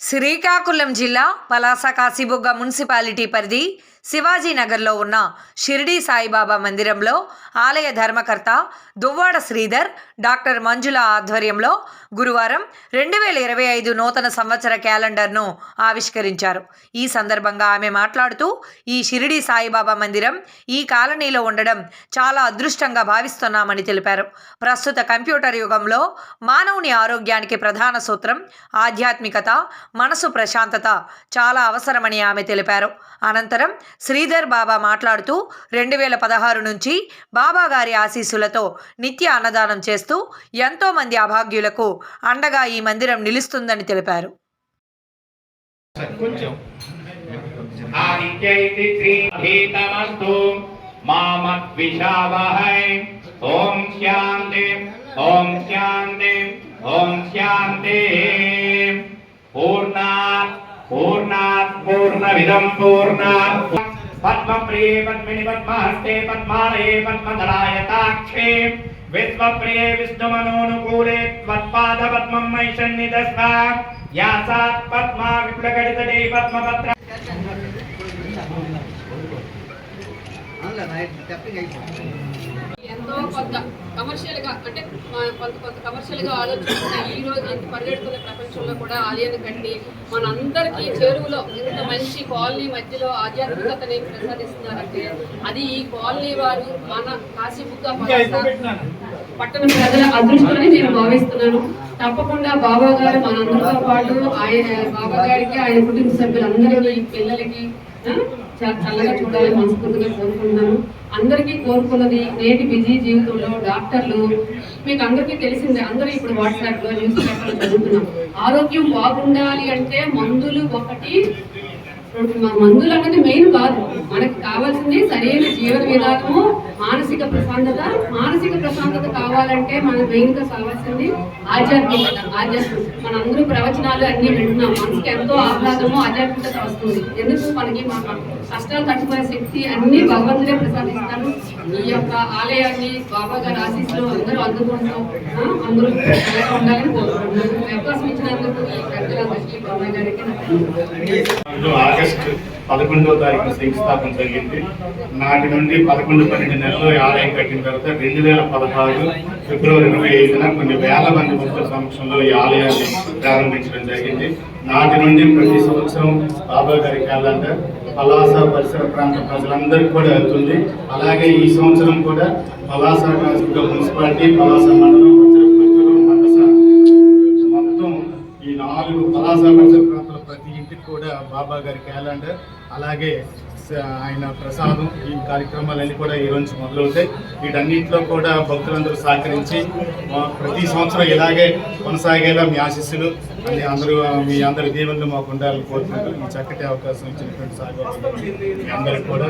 శ్రీకాకుళం జిల్లా పలాస కాశీబుగ్గ మున్సిపాలిటీ పరిధి శివాజీనగర్లో ఉన్న షిరిడీ సాయిబాబా మందిరంలో ఆలయ ధర్మకర్త దువ్వాడ శ్రీధర్ డాక్టర్ మంజుల ఆధ్వర్యంలో గురువారం రెండు వేల ఇరవై ఐదు నూతన సంవత్సర క్యాలెండర్ను ఆవిష్కరించారు. ఈ సందర్భంగా ఆమె మాట్లాడుతూ ఈ షిరిడీ సాయిబాబా మందిరం ఈ కాలనీలో ఉండడం చాలా అదృష్టంగా భావిస్తున్నామని తెలిపారు. ప్రస్తుత కంప్యూటర్ యుగంలో మానవుని ఆరోగ్యానికి ప్రధాన సూత్రం ఆధ్యాత్మికత మనసు ప్రశాంతత చాలా అవసరమని ఆమె తెలిపారు. అనంతరం శ్రీధర్ బాబా మాట్లాడుతూ రెండు వేల పదహారు నుంచి బాబా గారి ఆశీస్సులతో నిత్య అన్నదానం చేస్తూ ఎంతోమంది అభాగ్యులకు అండగా ఈ మందిరం నిలుస్తుందని తెలిపారు. ఓం శాంతి ఓం శాంతి ఓం శాంతి. పూర్ణమిదం పూర్ణాత్ పద్మప్రియే పద్మిని పద్మహస్తే పద్మాలయే పద్మధరాయతాక్షే విశ్వప్రియే విష్ణుమనోనుకూలే త్వత్పాద పద్మం మై సన్నిధస్వ యాసాత్ పద్మా విప్లగడితడే ఎంతో కొంత కమర్షియల్గా అంటే కొంత కొంత కమర్షియల్గా ఆలోచిస్తున్న ఈ రోజు ఇంత పరిగెడుతున్న ప్రపంచంలో కూడా ఆలయాన్ని కట్టి మనందరికీ చెరువులో ఇంత మంచి కాలనీ మధ్యలో ఆధ్యాత్మికతని ప్రసాదిస్తున్నారంటే అది ఈ కాలనీ వారు మన కాశీబుగ్గ పట్టణ ప్రజల అదృష్టమని నేను భావిస్తున్నాను. తప్పకుండా బాబా గారు మనందరితో పాటు ఆయన బాబా గారికి ఆయన కుటుంబ సభ్యులందరికీ పిల్లలకి చాలా చల్లగా చూడాలని మనస్ఫూర్తిగా కోరుకుంటున్నాను. అందరికీ కోరుకున్నది నేటి బిజీ జీవితంలో డాక్టర్లు. మీకు అందరికీ తెలిసిందే అందరూ ఇప్పుడు వాట్సాప్లో న్యూస్ పేపర్లో చదువుతున్నాం. ఆరోగ్యం బాగుండాలి అంటే మందులు ఒకటి మందులు అన్నది మెయిన్ కాదు. మనకు కావాల్సింది సరైన జీవన విధానము మానసిక మానసిక ప్రశాంతత మానసిక ప్రశాంతత కావాలంటే మన మెయిన్గా కావాల్సింది ఆధ్యాత్మికత ఆధ్యాత్మికత మన అందరూ ప్రవచనాలు అన్ని వింటున్నాం. మనసుకి ఎంతో ఆహ్లాదము ఆధ్యాత్మికత వస్తుంది. ఎందుకు? మనకి మన కష్టాలు తట్టుకునే శక్తి అన్ని భగవంతుడే ప్రసాదిస్తారు ఈ యొక్క ఆలయాన్ని బాబా గారి ఆశీస్సులు అందరూ అందుకుంటాం అందరూ ఉండాలని కోరుకుంటున్నాను అవకాశం ఇచ్చినందుకు ఈ పెద్దలందరికీ బాబా గారికి ఆగస్టు పదకొండవ తారీఖు శంకుస్థాపన జరిగింది. నాటి నుండి పదకొండు పన్నెండు నెలలు ఆలయం కట్టిన తర్వాత రెండు వేల పదహారు ఫిబ్రవరి ఇరవై ఐదున కొన్ని వేల మంది భక్తుల సమక్షంలో ఈ ఆలయాన్ని ప్రారంభించడం జరిగింది. నాటి నుండి ప్రతి సంవత్సరం బాబా గారి క్యాలెండర్ పలాస పరిసర ప్రాంత ప్రజలందరికీ కూడా వెళ్తుంది. అలాగే ఈ సంవత్సరం కూడా పలాస మున్సిపాలిటీ పలాస మండలం మొత్తం ఈ నాలుగు పలాస పరిసర ప్రాంతాల ప్రతి ఇంటికి కూడా బాబా గారి క్యాలెండర్ అలాగే ఆయన ప్రసాదం ఈ కార్యక్రమాలన్నీ కూడా ఈ రోజు మొదలవుతాయి. వీటన్నింటిలో కూడా భక్తులందరూ సహకరించి మా ప్రతి సంవత్సరం ఇలాగే కొనసాగేలా మీ ఆశీస్సులు అన్ని అందరూ మీ అందరి దీవెనలు మాకు ఉండాలని కోరుకుంటూ ఈ చక్కటి అవకాశం ఇచ్చినటువంటి సాగు అందరికీ కూడా